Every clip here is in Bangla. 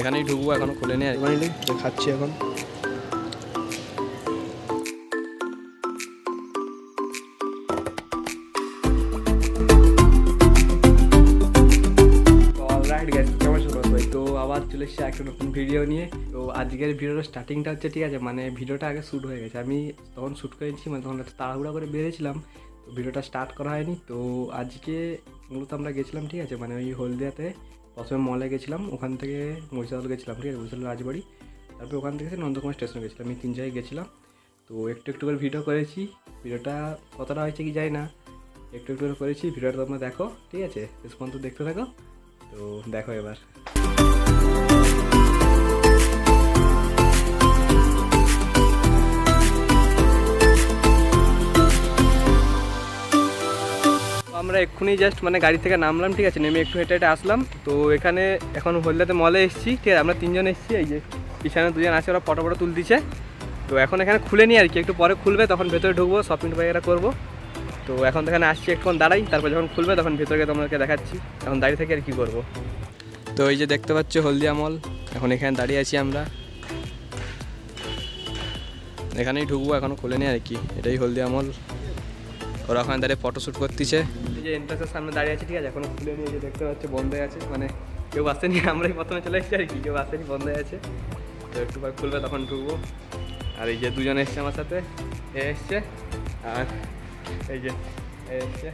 এখানেই ঢুকবো এখনও খুলে নিয়ে ফাইনালি খাচ্ছি এখন। অলরাইট গ্যাস কেমন তো আবার চলে এসেছি একটা নতুন ভিডিও নিয়ে। তো আজকের ভিডিওর স্টার্টিংটা হচ্ছে ঠিক আছে মানে ভিডিওটা আগে শ্যুট হয়ে গেছে। আমি তখন শ্যুট করেছি মানে তখন একটা তাড়াহুড়া করে বেরিয়েছিলাম। তো ভিডিওটা স্টার্ট করা হয়নি। তো আজকে মূলত আমরা গেছিলাম ঠিক আছে মানে ওই হলদিয়াতে। প্রথমে মলে গেছিলাম, ওখান থেকে মহিষাদল গেছিলাম, ঠিক আছে? মহিষাদল রাজবাড়ি। তারপরে ওখান থেকে নন্দকুমার স্টেশনে গেছিলাম আমি তিন জায়গায় গেছিলাম। তো একটু একটু করে ভিডিও করেছি, ভিডিওটা কতটা হয়েছে কি যাই না। একটু একটু করে করেছি, ভিডিওটা তোমরা দেখো, ঠিক আছে? পর্যন্ত দেখতে থাকো, তো দেখো এবার। আমরা এক্ষুনি জাস্ট মানে গাড়ি থেকে নামলাম, ঠিক আছে? নেমে একটু হেঁটে হেঁটে আসলাম। তো এখানে এখন হলদাতে মলে এসেছি। ঠিক আছে, আমরা তিনজন এসেছি। এই যে পিছনে দুজন আছে, ওরা ফটো ফটো তুলতেছে। তো এখন এখানে খুলে নিই আর কি। একটু পরে খুলবে, তখন ভেতরে ঢুকবো শপিং বাইরা করব। তো এখন এখানে আসছি, একটুক্ষণ দাঁড়াই, তারপর যখন খুলবে তখন ভেতরে তোমাদেরকে দেখাচ্ছি। এখন দাঁড়িয়ে থেকে আর কি করব। তো এই যে দেখতে পাচ্ছ হলদিয়া মল, এখন এখানে দাঁড়িয়ে আছি আমরা। এখানেই ঢুকবো, এখনও খুলে নি আর কি। এটাই হলদিয়া মল। ওরা ওখানে দাঁড়িয়ে ফটোশ্যুট করতেছে। যে এন্ট্রান্সের সামনে দাঁড়িয়ে আছে, ঠিক আছে? এখনও খুলে নিয়ে যে দেখতে পাচ্ছ, বন্ধ আছে। মানে কেউ আসেনি আমরাই প্রথমে চলে এসেছি, আর কি, কেউ আসেনি বন্ধ আছে। তো একটু পর খুলবে, তখন ঢুকবো। আর এই যে দুজন এসছে আমার সাথে, এ এসছে, আর এই যে এ এসছে।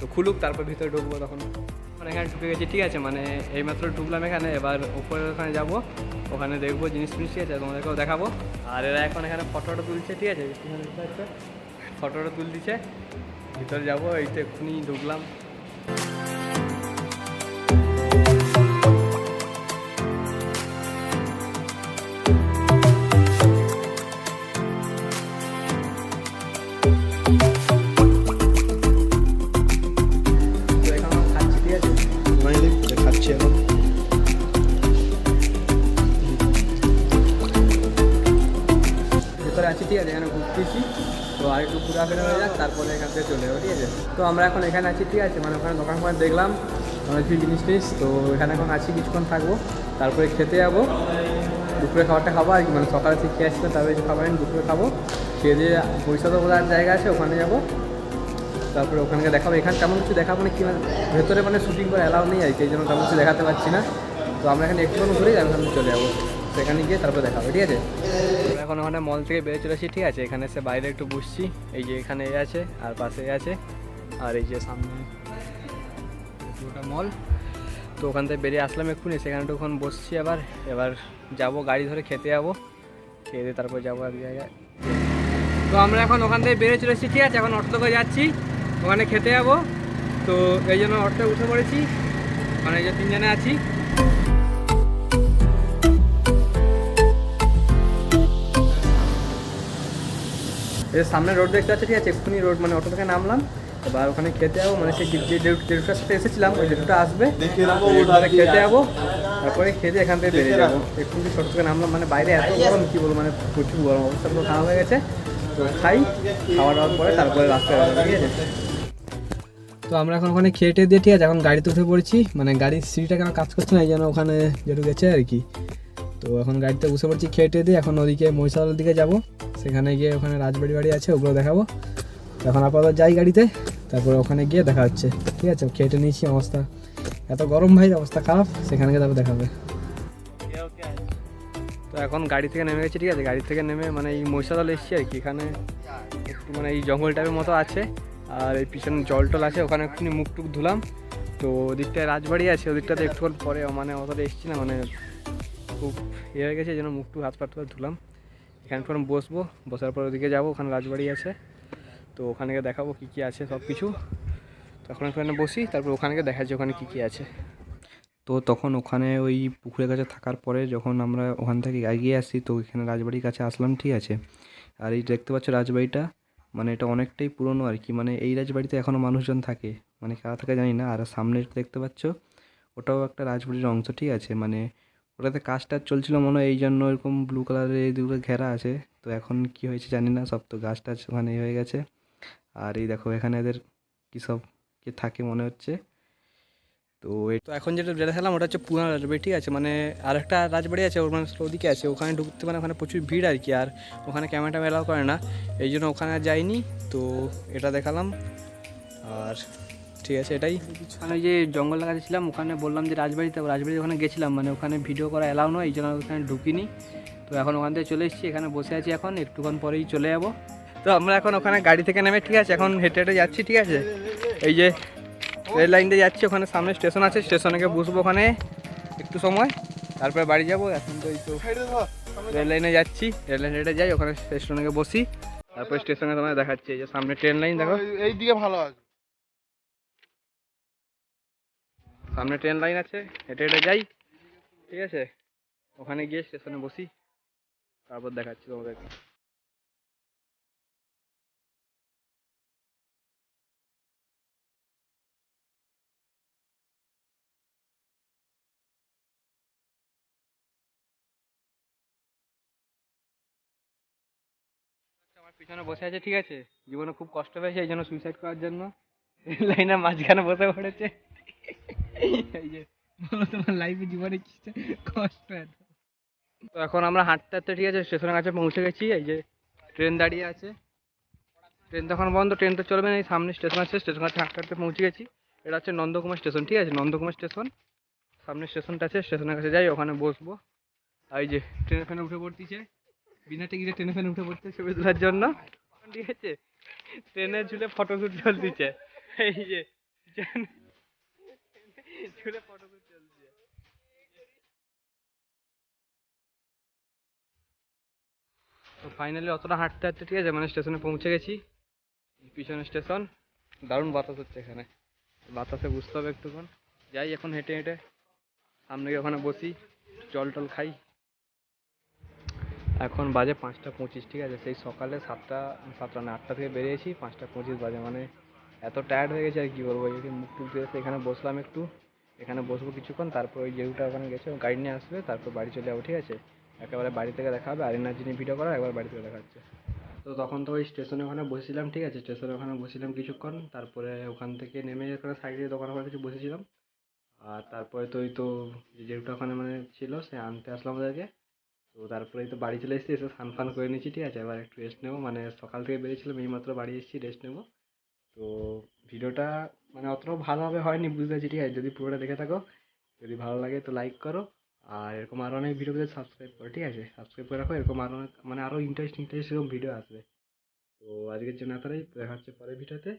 তো খুলুক, তারপর ভিতরে ঢুকবো তখন। মানে এখানে ঢুকে গেছি, ঠিক আছে? মানে এইমাত্র ঢুকলাম এখানে, এবার উপরে ওখানে যাব। ওখানে দেখব জিনিস ফিনিস ঠিক আছে? তোমাদেরকেও দেখাবো। আর এরা এখন এখানে ফটোটা তুলছে, ঠিক আছে? ফটোটা তুলতেছে। ভিতরে যাব এই তো এক্ষুনি ঢুকলাম ভেতরে আছি ঠিক আছে এখানে ঘুরতেছি। তো আর একটু ঘোরাফেরা হয়ে যাক, তারপরে এখান থেকে চলে যাব, ঠিক আছে? তো আমরা এখন এখানে আছি, ঠিক আছে? মানে ওখানে দোকান ফোকান দেখলাম অনেক কিছু জিনিস টিনিস, তো এখানে এখন আছি, কিছুক্ষণ থাকব, তারপরে খেতে যাব। দুপুরে খাবারটা খাব, আর কি মানে সকালে থেকে খেয়ে আসবে, তারপরে যে খাবার দুপুরে খাব খেয়ে দিয়ে পয়সাতে বোঝার জায়গা আছে, ওখানে যাব। তারপরে ওখানে দেখাবো, এখানে তেমন কিছু দেখাবো না, কি মানে ভেতরে মানে শুটিং করে অ্যালাউ নেই আর কি এই জন্য তেমন কিছু দেখাতে পারছি না। তো আমরা এখানে একটুখানি ঘুরে আমি চলে যাব। সেখানে গিয়ে তারপরে দেখাবো ঠিক আছে? এখন ওখানে মল থেকে বেরিয়ে চলেছি ঠিক আছে? এখানে এসে বাইরে একটু বসছি। এই যে এখানে আছে, আর পাশে আছে, আর এই যে সামনে পুরোটা মল তো ওখান থেকে বেরিয়ে আসলাম এক্ষুনি, সেখানে একটুক্ষণ বসছি আবার। এবার যাব, গাড়ি ধরে খেতে যাব। খেয়ে দিয়ে তারপর যাব এক জায়গায়। তো আমরা এখন ওখান থেকে বেরিয়ে চলেছি ঠিক আছে? এখন অটো করে যাচ্ছি, ওখানে খেতে যাব। তো এই জন্য অটোতে উঠে পড়েছি। মানে এই যে তিনজনে আছি। এই সামনে রোড দেখতে পাচ্ছি ঠিক আছে এক্ষুনি রোড মানে অটো থেকে নামলাম। এবার ওখানে খেতে যাব মানে সেই যে ডেটটার সাথে এসেছিলাম ওই ডেটটা আসবে। খেতে যাব তারপরে খেতে এখান থেকে বেরিয়ে যাব। এক্ষুনি ছোট থেকে নামলাম মানে বাইরে এত গরম কি বলব মানে প্রচুর গরম অবস্থা পুরো খারাপ হয়ে গেছে। তো খাই খাওয়া দাওয়ার পরে তারপরে রাস্তায় ঠিক আছে? তো আমরা এখন ওখানে খেয়ে টেয়ে দিয়ে ঠিক আছে এখন গাড়িতে উঠে পড়েছি। মানে গাড়ির সিঁড়িটা কেন কাজ করছে না এই জন্য ওখানে যেটু গেছে আর কি। তো এখন গাড়িতে বসে পড়ছি খেয়ে টেয়ে দিয়ে। এখন ওদিকে মহিষাদলের দিকে যাব। সেখানে গিয়ে ওখানে রাজবাড়ি বাড়ি আছে, ওগুলো দেখাবো। এখন আপাতত যাই গাড়িতে, তারপরে ওখানে গিয়ে দেখা হচ্ছে। ঠিক আছে? খেটে নিয়েছি, অবস্থা। এত গরম ভাই, অবস্থা খারাপ। সেখানে গিয়ে তারপর দেখাবে। তো এখন গাড়ি থেকে নেমে গেছি, ঠিক আছে? গাড়ি থেকে নেমে মানে এই মহিষাদল এসেছি আর কি। এখানে একটু মানে এই জঙ্গল টাইপের মতো আছে। আর এই পিছনে জল টল আছে, ওখানে একটুখানি মুখ টুক ধুলাম। তো ওদিকটায় রাজবাড়ি আছে, ওদিকটাতে একটুক্ষণ পরে মানে অতটা এসেছি না মানে খুব ইয়ে হয়ে গেছে যেন মুখটু হাত করে ধুলাম। এখানে একটুক্ষণ বসবো, বসার পর ওদিকে যাব, ওখানে রাজবাড়ি আছে। তো ওখানে দেখাবো কী কী আছে সব কিছু। তখন এখন ওখানে বসি, তারপর ওখানে দেখাচ্ছি ওখানে কী কী আছে। তো তখন ওখানে ওই পুকুরের কাছে থাকার পরে যখন আমরা ওখান থেকে এগিয়ে আসি তো ওইখানে রাজবাড়ির কাছে আসলাম, ঠিক আছে? আর এই দেখতে পাচ্ছ রাজবাড়িটা মানে এটা অনেকটাই পুরনো আর কি। মানে এই রাজবাড়িতে এখনও মানুষজন থাকে মানে কারা থাকে জানি না। আর সামনে দেখতে পাচ্ছ, ওটাও একটা রাজবাড়ির অংশ, ঠিক আছে? মানে ওটাতে কাজ টাজ চলছিল মনে হয়, এই জন্য এরকম ব্লু কালারের এইগুলো ঘেরা আছে। তো এখন কি হয়েছে জানি না, সব তো গাছ টাছ ওখানে হয়ে গেছে। আর এই দেখো, এখানে এদের কী সব কে থাকে মনে হচ্ছে। তো এই তো এখন যেটা যেটা খেলাম ওটা হচ্ছে পুরানো রাজবাড়ি, ঠিক আছে? মানে আর একটা রাজবাড়ি আছে, ওর মানে ওদিকে আছে। ওখানে ঢুকতে মানে ওখানে প্রচুর ভিড় আর কি, আর ওখানে ক্যামেরা এলাও করে না। এই জন্য ওখানে যাইনি। তো এটা দেখালাম। আর ঠিক আছে এটাই। ওখানে যে জঙ্গল লাগাতে ছিলাম ওখানে বললাম যে রাজবাড়িতে রাজবাড়িতে ওখানে গেছিলাম মানে ওখানে ভিডিও করা এলাও নয় এই জন্য ওখানে ঢুকিনি। তো এখন ওখান থেকে চলে এসেছি এখানে বসে আছি এখন একটুক্ষণ পরেই চলে যাব। তো আমরা এখন ওখানে গাড়ি থেকে নেমে ঠিক আছে এখন হেঁটে হেঁটে যাচ্ছি ঠিক আছে। এই যে রেল লাইন দিয়ে যাচ্ছি ওখানে সামনে স্টেশন আছে স্টেশনে গিয়ে বসবো ওখানে একটু সময়। তারপরে বাড়ি যাব এখন তো এই তো রেল লাইনে যাচ্ছি রেল লাইনে হেঁটে যাই ওখানে স্টেশনে গিয়ে বসি। তারপরে স্টেশনে তোমায় দেখাচ্ছি এই যে সামনে ট্রেন লাইন দেখো। এই দিকে ভালো আছে। সামনে ট্রেন লাইন আছে, হেঁটে হেঁটে যাই, ঠিক আছে? ওখানে গিয়ে স্টেশনে বসি, তারপর দেখাচ্ছি তোমাদেরকে। আমার পিছনে বসে আছে, ঠিক আছে? জীবনে খুব কষ্ট পেয়েছে, এই জন্য সুইসাইড করার জন্য। লাইনের মাঝখানে বসে পড়েছে। এই যে জীবনে কষ্ট তো এখন আমরা হাঁটতে হাঁটতে ঠিক আছে, স্টেশনের কাছে পৌঁছে গেছি, এই যে ট্রেন দাঁড়িয়ে আছে। ট্রেন তখন বন্ধ ট্রেন তো চলবে না, এই সামনে স্টেশন আছে স্টেশন কাছে হাঁটতে হাঁটতে পৌঁছে গেছি। এটা হচ্ছে নন্দকুমার স্টেশন ঠিক আছে, নন্দকুমার স্টেশন সামনে স্টেশনটা আছে স্টেশনের কাছে যাই, ওখানে বসবো। এই যে ট্রেনে ফেনে উঠে পড়তিছে। বিনা টিকিটে ট্রেনে ফেনে উঠে পড়তে ছবি তোলার জন্য। ঠিক আছে ট্রেনে ঝুলে ফটোশ্যুট চলতিছে। এই যে ঝুলে চলছে তো ফাইনালি অতটা হাঁটতে হাঁটতে ঠিক আছে মানে স্টেশনে পৌঁছে গেছি। পিছনে স্টেশন দারুণ বাতাস হচ্ছে এখানে। বাতাসে বুঝতে হবে একটুক্ষণ। যাই এখন হেঁটে হেঁটে, সামনে গিয়ে ওখানে বসি, জল টল খাই। এখন বাজে পাঁচটা পঁচিশ, ঠিক আছে? সেই সকালে সাতটা সাতটা না, আটটা থেকে বেরিয়েছি, পাঁচটা পঁচিশ বাজে মানে এত টায়ার্ড হয়ে গেছে আর কি বলব? মুখ টুক এসে এখানে বসলাম একটু। এখানে বসবো কিছুক্ষণ, তারপর ওই জেউটা ওখানে গেছে গাড়ি নিয়ে আসবে, তারপর বাড়ি চলে যাব, ঠিক আছে? একেবারে বাড়ি থেকে দেখা হবে, আর এনার্জি ভিডিও করা একবার বাড়ি থেকে দেখা হচ্ছে। তো তখন তো ওই স্টেশনে ওখানে বসেছিলাম, ঠিক আছে? স্টেশনে ওখানে বসেছিলাম কিছুক্ষণ, তারপরে ওখান থেকে নেমে ওখানে সাইডে দোকান ওখানে কিছু বসেছিলাম। আর তারপরে তো ওই তো যেটা ওখানে মানে ছিল, সে আনতে আসলাম ওদেরকে। তো তারপরেই তো বাড়ি চলে এসেছি, এসে স্নান ফান করে নিয়েছি, ঠিক আছে? এবার একটু রেস্ট নেব। মানে সকাল থেকে বেরিয়েছিলাম, এইমাত্র বাড়ি এসেছি রেস্ট নেব। তো ভিডিওটা মানে অতটাও ভালোভাবে হয়নি, বুঝতে পারছি। ঠিক আছে, যদি পুরোটা দেখে থাকো, যদি ভালো লাগে তো লাইক করো। আর এরকম আরও অনেক ভিডিও পেতে সাবস্ক্রাইব করো, ঠিক আছে? সাবস্ক্রাইব করে রাখো, এরকম আরও অনেক মানে আরও ইন্টারেস্টিং এরকম ভিডিও আসবে। তো আজকের জন্য এতটাই। দেখা হচ্ছে পরের ভিডিওতে